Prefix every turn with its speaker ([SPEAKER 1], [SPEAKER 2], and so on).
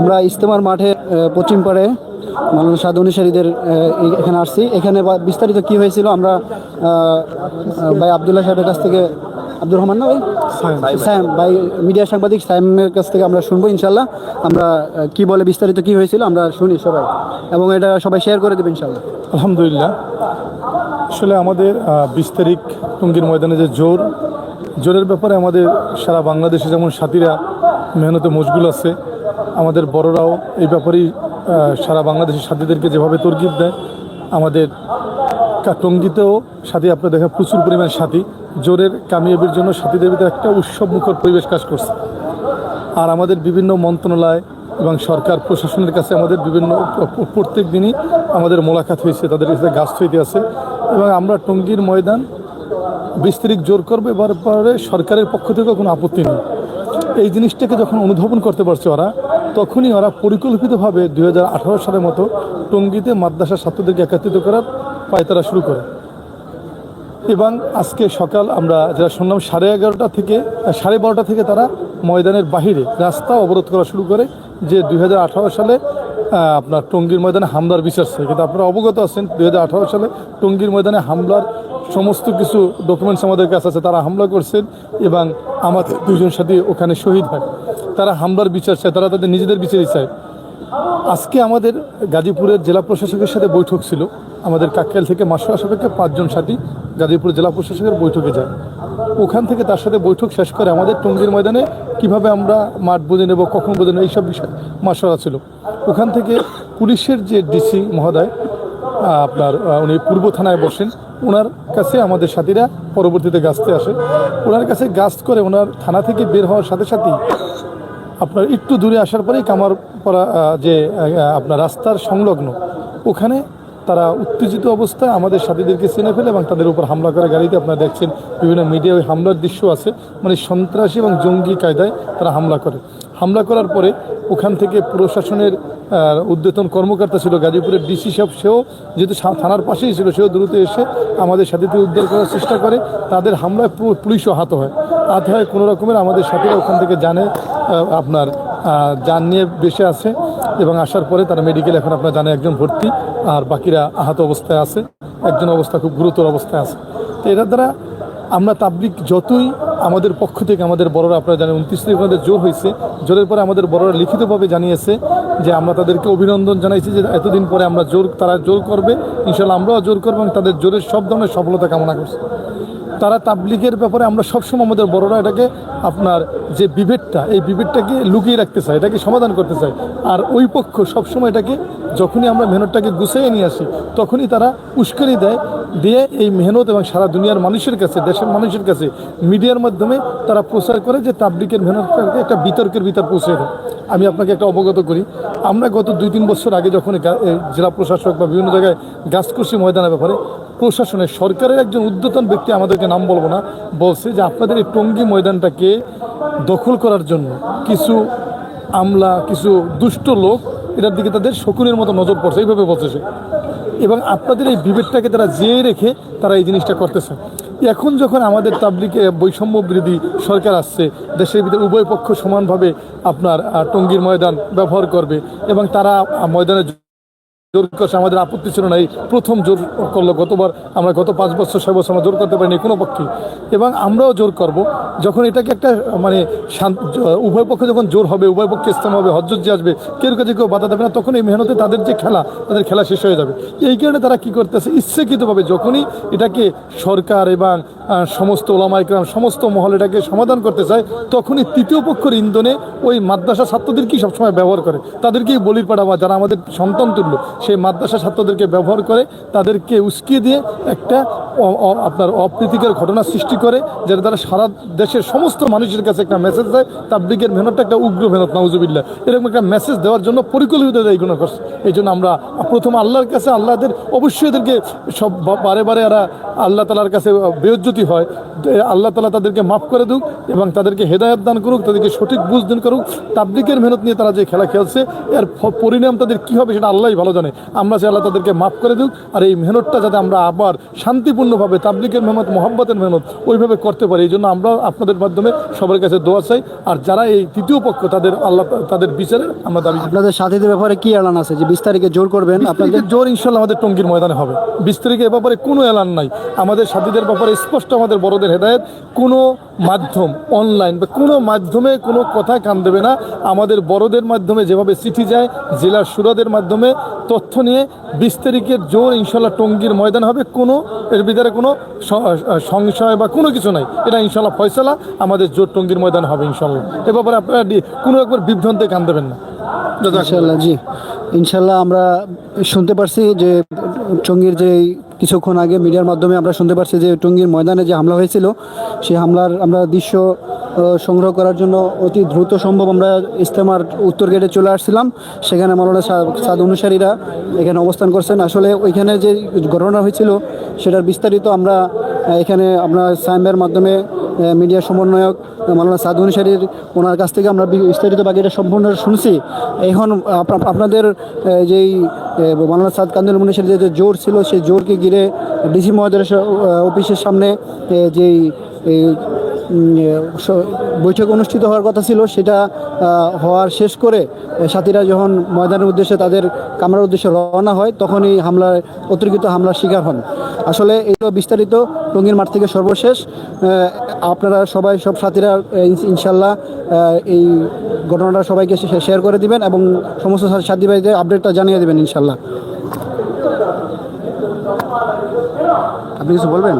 [SPEAKER 1] আমরা ইস্তেমার মাঠে পশ্চিম পাড়ে মালানা সাধু অনুসারীদের এখানে আসছি। এখানে বিস্তারিত কি হয়েছিল আমরা ভাই আবদুল্লাহ সাহেবের কাছ থেকে আব্দুর রহমান না ভাই? সায়েম ভাই। মিডিয়া সাংবাদিক সায়েমের কাছ থেকে আমরা শুনব ইনশাল্লাহ। আমরা কি বলে বিস্তারিত কি হয়েছিল আমরা শুনি সবাই। এবং এটা সবাই শেয়ার করে দেবে ইনশাল্লাহ।
[SPEAKER 2] আলহামদুলিল্লাহ। আসলে আমাদের বিশ তারিখ টঙ্গীর ময়দানে যে জোর জোরের ব্যাপারে আমাদের সারা বাংলাদেশে যেমন সাথীরা, মেহনতে মশগুল আছে, আমাদের বড়রাও এই ব্যাপারেই সারা বাংলাদেশের সাথীদেরকে যেভাবে তরকিব দেয়, আমাদের টঙ্গীতেও সাথী আপনার দেখা প্রচুর পরিমাণ সাথী। জোরের কামিয়াবির জন্য সাথীদের ভিতরে একটা উৎসব মুখর পরিবেশ কাজ করছে। আর আমাদের বিভিন্ন মন্ত্রণালয় এবং সরকার প্রশাসনের কাছে আমাদের বিভিন্ন প্রত্যেক দিনই আমাদের মোলাকাত হয়েছে, তাদের কাছে গাছ হইতে আছে। এবং আমরা টঙ্গীর ময়দান বিশ জোর করবে, এবার পরে সরকারের পক্ষ থেকে কোনো আপত্তি নেই। এই জিনিসটাকে যখন অনুধাবন করতে পারছে ওরা, তখনই ওরা পরিকল্পিতভাবে দু হাজার আঠারো সালের মতো টঙ্গিতে মাদ্রাসা ছাত্রদেরকে একত্রিত করার পায়তারা শুরু করে। এবং আজকে সকাল আমরা যারা শুনলাম, সাড়ে এগারোটা থেকে সাড়ে বারোটা থেকে তারা ময়দানের বাহিরে রাস্তা অবরোধ করা শুরু করে যে দুই হাজার আঠারো সালে আপনার টঙ্গীর ময়দানে হামলার বিচার কিন্তু আপনারা অবগত আছেন, দুই হাজার আঠারো সালে টঙ্গীর ময়দানে হামলার সমস্ত কিছু ডকুমেন্টস আমাদের কাছে আছে, তারা হামলা করছেন এবং আমাদের দুজন সাথে ওখানে শহীদ হয়। তারা হামলার বিচার চায়, তারা তাদের নিজেদের বিচারই চায়। আজকে আমাদের গাজীপুরের জেলা প্রশাসকের সাথে বৈঠক ছিল। আমাদের কাকরাইল থেকে মাসুয়া সাপেক্ষে পাঁচজন সাথী গাজীপুর জেলা প্রশাসকের বৈঠকে যায়। ওখান থেকে তার সাথে বৈঠক শেষ করে আমাদের টঙ্গীর ময়দানে কীভাবে আমরা মাঠ বুঝে নেব, কখন বুঝে নেব, এইসব বিষয় মাসরা ছিল। ওখান থেকে পুলিশের যে ডিসি মহোদয় আপনার উনি পূর্ব থানায় বসেন। ওনার কাছে আমাদের সাথীরা পরবর্তীতে গাছতে আসে। ওনার কাছে গাছ করে ওনার থানা থেকে বের হওয়ার সাথে সাথেই আপনার একটু দূরে আসার পরেই কামার পরা যে আপনার রাস্তার সংলগ্ন, ওখানে তারা উত্তেজিত অবস্থায় আমাদের সাথীদেরকে চিনে ফেলে এবং তাদের উপর হামলা করে গাড়িতে। আপনারা দেখছেন বিভিন্ন মিডিয়ায় হামলার দৃশ্য আছে। মানে সন্ত্রাসী এবং জঙ্গি কায়দায় তারা হামলা করে। হামলা করার পরে ওখান থেকে প্রশাসনের উদ্যতন কর্মকর্তা ছিল গাজীপুরের ডিসি সাহেব। সেও যেহেতু থানার পাশেই ছিল, সেও দ্রুত এসে আমাদের সাথীদের উদ্ধার করার চেষ্টা করে। তাদের হামলায় পুলিশও আহত হয়। আহত হয় কোনো রকমের, আমাদের সাথীরা ওখান থেকে জানে আপনার যান নিয়ে বেশি আছে এবং আসার পরে তারা মেডিকেল এখন আপনার জানে একজন ভর্তি। আর বাকিরা আহত অবস্থায় আছে, একজন অবস্থা খুব গুরুতর অবস্থায় আছে। তো এটার দ্বারা আমরা তাবলিক যতই আমাদের পক্ষ থেকে আমাদের বড়রা আপনারা জানেন উনত্রিশ তারিখ আমাদের জোর হয়েছে, জোরের পরে আমাদের বড়রা লিখিতভাবে জানিয়েছে যে আমরা তাদেরকে অভিনন্দন জানাইছি যে এতদিন পরে আমরা জোর, তারা জোর করবে ইনশাল্লাহ আমরাও জোর করব এবং তাদের জোরের সব ধরনের সফলতা কামনা করছি। তারা তাবলিগের ব্যাপারে আমরা সবসময় আমাদের বড়রা এটাকে আপনার যে বিভেদটা, এই বিভেদটাকে লুকিয়ে রাখতে চাই এটাকে সমাধান করতে চাই আর ওই পক্ষ সবসময় এটাকে যখনই আমরা মেহনতটাকে গুছিয়ে নিয়ে আসি, তখনই তারা উস্কানি দেয়, দিয়ে এই মেহনত এবং সারা দুনিয়ার মানুষের কাছে, দেশের মানুষের কাছে মিডিয়ার মাধ্যমে তারা প্রচার করে যে তাবলিকের মেহনতটাকে একটা বিতর্কের ভিতর পৌঁছে দেয়। আমি আপনাকে একটা অবগত করি, আমরা গত দুই তিন বছর আগে যখন জেলা প্রশাসক বা বিভিন্ন জায়গায় গাছ করছি ময়দানের ব্যাপারে প্রশাসনের সরকারের একজন উদ্যতন ব্যক্তি আমাদেরকে নাম বলব না, বলছে যে আপনাদের এই টঙ্গী ময়দানটাকে দখল করার জন্য কিছু আমলা, কিছু দুষ্ট লোক এটার দিকে তাদের শকুনের মতো নজর পড়ছে, এইভাবে বলছে সে। এবং আপনাদের এই বিভেদটাকে তারা জেয়ে রেখে তারা এই জিনিসটা করতেছে। এখন যখন আমাদের তাবলিকে বৈষম্য বিরোধী সরকার আসছে, দেশের ভিতরে উভয় পক্ষ সমানভাবে আপনার টঙ্গীর ময়দান ব্যবহার করবে এবং তারা ময়দানে জোর করছে আমাদের আপত্তি ছিল না। এই প্রথম জোর করল গতবার। আমরা গত পাঁচ বছর, ছয় বছর আমরা জোর করতে পারিনি কোনো পক্ষে এবং আমরাও জোর করব। যখন এটাকে একটা মানে উভয় পক্ষে যখন জোর হবে, উভয় পক্ষে ইসলাম হবে, হজ্জত আসবে, কেউ কাছে কেউ বাধা দেবে না, তখন এই মেহনতে তাদের যে খেলা, তাদের খেলা শেষ হয়ে যাবে। এই কারণে তারা কি করতেছে? ইচ্ছাকৃতভাবে যখনই এটাকে সরকার এবং সমস্ত ওলামাইকরাম সমস্ত মহল এটাকে সমাধান করতে চায়, তখনই তৃতীয় পক্ষের ইন্ধনে ওই মাদ্রাসা ছাত্রদেরকেই সবসময় ব্যবহার করে? তাদেরকেই বলির পাড়া বা যারা আমাদের সন্তান তুল্য সেই মাদ্রাসা ছাত্রদেরকে ব্যবহার করে তাদেরকে উস্কিয়ে দিয়ে একটা আপনার অপ্রীতিকর ঘটনা সৃষ্টি করে যার দ্বারা সারা দেশের সমস্ত মানুষের কাছে একটা মেসেজ দেয়, তাবলিগের মেহনতটা একটা উগ্র মেহনত নাউজুবিল্লাহ। এরকম একটা মেসেজ দেওয়ার জন্য পরিকল্পিত এইগুলো করছে। এই জন্য আমরা প্রথম আল্লাহর কাছে আল্লাহদের অবশ্যই এদেরকে সব বারে বারে এরা আল্লাহ তালার কাছে বেয়জ্জতি হয়। আল্লাহ তালা তাদেরকে মাফ করে দুক এবং তাদেরকে হেদায়ত দান করুক, তাদেরকে সঠিক বুঝ দান করুক। তাবলিকের মেহনত নিয়ে তারা যে খেলা খেলছে, এর পরিণাম তাদের কী হবে সেটা আল্লাহই ভালো জানে। আমরা চাই আল্লাহ তাদেরকে মাফ করে দিক আর এই মেহনতটা যাতে আমরা আবার শান্তিপূর্ণভাবে তাবলিকের মেহনত মোহাম্মতের মেহনত ওইভাবে করতে পারি এই জন্য আমরা আপনাদের মাধ্যমে সবার কাছে দোয়া চাই। আর যারা এই তৃতীয় পক্ষ তাদের আল্লাহ তাদের বিচারে আমরা দাবি
[SPEAKER 1] আপনাদের সাথীদের ব্যাপারে কি এলান আছে? যে বিশ তারিখে জোর করবেন আপনাদের?
[SPEAKER 2] জোর ইনশাল্লাহ আমাদের টঙ্গির ময়দানে হবে। বিশ তারিখে এ ব্যাপারে কোনো এলান নাই। আমাদের সাথীদের ব্যাপারে স্পষ্ট আমাদের বড়দের হেদায়ত। কোনো মাধ্যম অনলাইন বা কোনো মাধ্যমে কোনো কথা কান দেবে না। আমাদের বড়দের মাধ্যমে যেভাবে চিঠি যায়, জেলার সুরাদের মাধ্যমে তথ্য নিয়ে বিশ তারিখের জোর ইনশাল্লাহ টঙ্গির ময়দান হবে। কোনো, এর ভিতরে কোনো সংশয় বা কোনো কিছু নাই। এটা ইনশাল্লাহ ফয়সালা, আমাদের জোর টঙ্গির ময়দান হবে ইনশাল্লাহ। এ ব্যাপারে আপনারা কোনো একবার বিভ্রান্তে কান দেবেন না।
[SPEAKER 1] ইনশাল্লাহ, জি। ইনশাল্লাহ আমরা শুনতে পারছি যে টঙ্গির যে কিছুক্ষণ আগে মিডিয়ার মাধ্যমে আমরা শুনতে পারছি যে টঙ্গীর ময়দানে যে হামলা হয়েছিল, সেই হামলার আমরা দৃশ্য সংগ্রহ করার জন্য অতি দ্রুত সম্ভব আমরা ইস্তেমার উত্তর গেটে চলে আসছিলাম। সেখানে মালানা সাদ অনুসারীরা এখানে অবস্থান করছেন। আসলে ওইখানে যে ঘটনা হয়েছিল, সেটার বিস্তারিত আমরা এখানে আমরা সাইমের মাধ্যমে মিডিয়া সমন্বয়ক মালানা সাদ অনুসারীর ওনার কাছ থেকে আমরা বিস্তারিত বাকিটা সম্পূর্ণ শুনছি। এখন আপ- আপনাদের যেই মালানা সাদ কান্দুল মুনিশের যে জোর ছিল, সেই জোরকে ঘিরে ডিসি মহোদয়ের অফিসের সামনে যেই বৈঠক অনুষ্ঠিত হওয়ার কথা ছিল, সেটা হওয়ার শেষ করে সাথীরা যখন ময়দানের উদ্দেশ্যে তাদের কামরার উদ্দেশ্যে রওনা হয়, তখনই হামলায় অতিরিক্ত হামলার শিকার হন। আসলে এগুলো বিস্তারিত টঙ্গীর মাঠ থেকে সর্বশেষ। আপনারা সবাই, সব সাথীরা ইনশাল্লাহ এই ঘটনাটা সবাইকে শেয়ার করে দিবেন এবং সমস্ত সাথী ভাইদের আপডেটটা জানিয়ে দেবেন ইনশাল্লাহ আপনি কিছু বলবেন?